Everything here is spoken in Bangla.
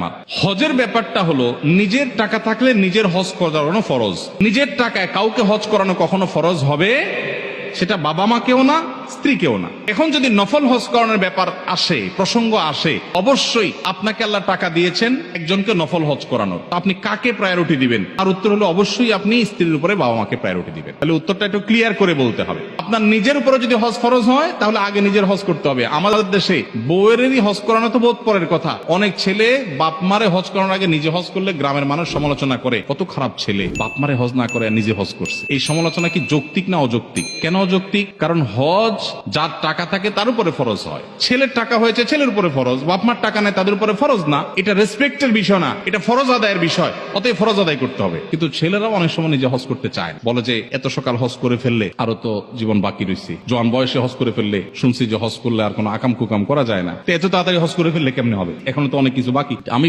আমার হজের ব্যাপারটা হলো, নিজের টাকা থাকলে নিজের হজ করানো ফরজ। নিজের টাকায় কাউকে হজ করানো কখনো ফরজ হবে? সেটা বাবা মাকেও না স্ত্রীকেও না। এখন যদি নফল হজ করানোর ব্যাপার আসে, প্রসঙ্গ আসে, অবশ্যই আপনাকে আল্লাহ টাকা দিয়েছেন একজনকে নফল হজ করানোর। আপনি কাকে প্রায়োরিটি দিবেন? আর উত্তর হলো অবশ্যই আপনি স্ত্রীর উপরে বাবা মাকে প্রায়োরিটি দিবেন। তাহলে উত্তরটা একটু ক্লিয়ার করে বলতে হবে। আপনার নিজের উপরে যদি হজ ফরজ হয়, তাহলে আগে নিজের হজ করতে হবে। আমাদের দেশে বউয়েরই হজ করানো তো বোধ পরের কথা। অনেক ছেলে বাপ মারে হজ করানোর আগে নিজে হজ করলে গ্রামের মানুষ সমালোচনা করে, কত খারাপ ছেলে বাপ মারে হজ না করে নিজে হজ করছে। এই সমালোচনা কি যৌক্তিক না অযৌক্তিক? কেন অযৌক্তিক? কারণ হজ যার টাকা থাকে তার উপরে ফরজ হয়। ছেলের টাকা হয়েছে ছেলের উপরে ফরজ বাপ মার টাকা নেই তাদের উপরে ফরজ না। এটা রেসপেক্টের বিষয় না, এটা ফরজ আদায়ের বিষয়, অতএব ফরজ আদায় করতে হবে। কিন্তু ছেলেরাও অনেক সময় নিজে হজ করতে চায়। বলে যে, এত সকাল হজ করে ফেললে আরও তো জীবন বাকি রয়েছে জোয়ান বয়সে হজ করে ফেললে শুনছি যে হজ করলে আর কোনো আকাম কুকাম করা যায় না। তো এত তাড়াতাড়ি হজ করে ফেললে কেমনে হবে? এখনও তো অনেক কিছু বাকি। আমি